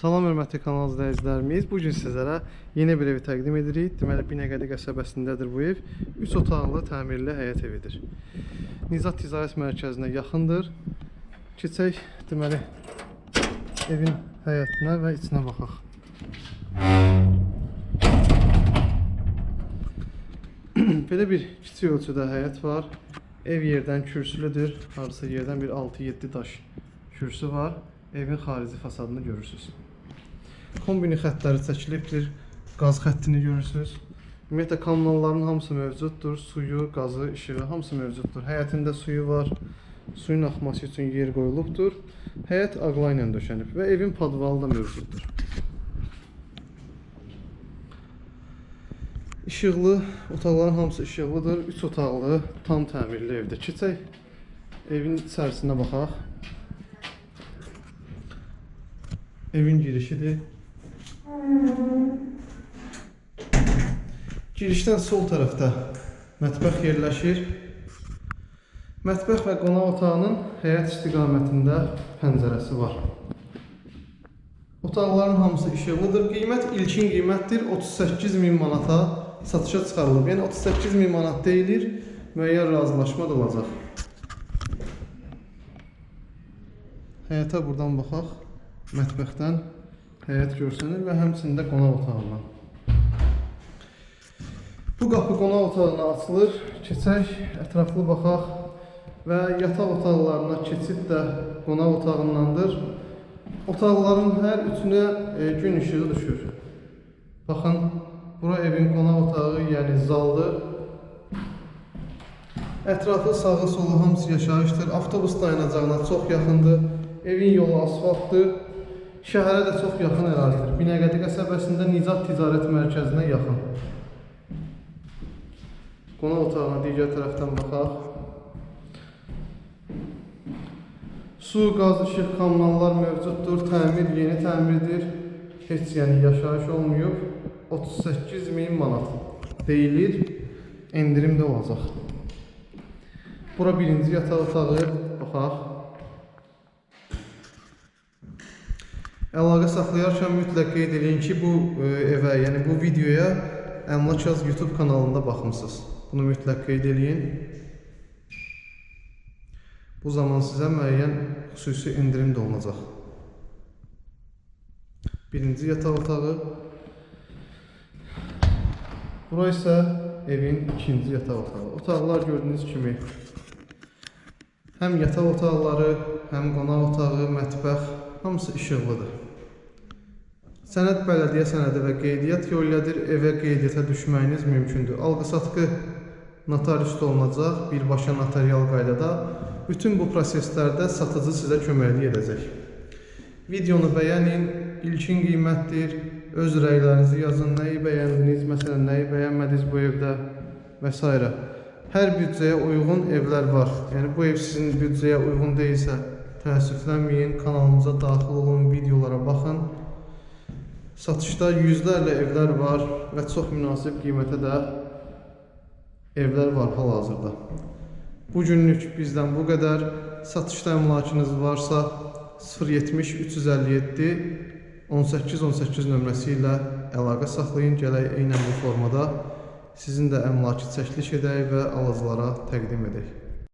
Salam hörmətli kanal izləyicilərimiz. Bu gün sizlərə yeni bir evi təqdim edirik. Deməli Binəqədi qəsəbəsindədir bu ev. 3 otaqlı təmirli həyət evidir. Nizat Ticarət Mərkəzinə yaxındır. Keçək deməli evin həyətinə və içinə baxaq. Belə bir kiçik ölçüdə həyət var. Ev yerdən kürsülüdür. Hardasa yerdən bir 6-7 daş kürsü var. Evin xarici fasadını görürsüz. Kombini xəttləri çəkilibdir. Qaz xəttini görürsüz. Ümumiyyətlə kommunalların hamısı mövcuddur. Suyu, qazı, işığı hamısı mövcuddur. Həyətində suyu var. Suyun axması üçün yer qoyulubdur. Həyət ağla ilə döşənib və evin podvalı da mövcuddur. İşıqlı, otaqların hamısı işıqlıdır. 3 otaqlı, tam təmirli evdir. Keçək evin içərisinə baxaq. Evin girişidir. Girişdən sol tərəfdə mətbəx yerləşir. Mətbəx və qonaq otağının həyət istiqamətində pəncərəsi var. Otaqların hamısı işıqlıdır. Qiymət ilkin qiymətdir. 38 min manata satışa çıxarılıb. Yəni 38 min manat deyilir. Müəyyən razılaşma da olacaq. Həyətə buradan baxaq. Mətbəxdən həyət görsənir və həmçində qonaq otağından. Bu qapı qonaq otağına açılır. Keçək, ətraflı baxaq və yataq otaqlarına keçid də qonaq otağındandır. Otaqların hər üçünə e, gün işığı düşür. Baxın, bura evin qonaq otağı, yəni zaldır. Ətrafı sağı solu hamısı yaşayışdır. Avtobus dayanacağına çox yaxındır. Evin yolu asfaltdır. Şəhərə də çox yaxın ərazidir. Binəqədi qəsəbəsində Nicat Ticarət Mərkəzinə yaxın. Qonaq otağına digər tərəfdən baxaq. Su, qaz, işıq, kommunallar mövcuddur. Təmir yeni təmirdir. Heç yəni yaşayış olmayıb. 38 min manat deyilir. Endirim də olacaq. Bura birinci yataq otağı. Baxaq. Əlaqə saxlayarkən mütləq qeyd edin ki, bu e, evə, yəni bu videoya Əmlak Yaz YouTube kanalında baxmısınız. Bunu mütləq qeyd edin. Bu zaman sizə müəyyən xüsusi endirim də olunacaq. Birinci yataq otağı. Bura isə evin ikinci yataq otağı. Otaqlar gördüyünüz kimi həm yataq otaqları, həm qonaq otağı, mətbəx hamısı işıqlıdır. Sənəd bələdiyyə sənədi və qeydiyyat yollarıdır. Evə qeydiyyata düşməyiniz mümkündür. Alqı-satqı notariusda olunacaq, birbaşa notarial qaydada. Bütün bu proseslərdə satıcı sizə köməklik edəcək. Videonu bəyənin, ilkin qiymətdir, öz rəylərinizi yazın, nəyi bəyəndiniz, məsələn, nəyi bəyənmədiniz bu evdə və s. Hər büdcəyə uyğun evlər var. Yəni bu ev sizin büdcəyə uyğun deyilsə, təəssüflənməyin, kanalımıza daxil olun, videolara baxın. Satışda yüzlərlə evlər var və çox münasib qiymətə də evlər var hal-hazırda. Bu günlük bizdən bu qədər. Satışda əmlakınız varsa 070 357 18 18 nömrəsi ilə əlaqə saxlayın. Gələk eynən bu formada sizin də əmlakı çəkiliş edək və alıcılara təqdim edək.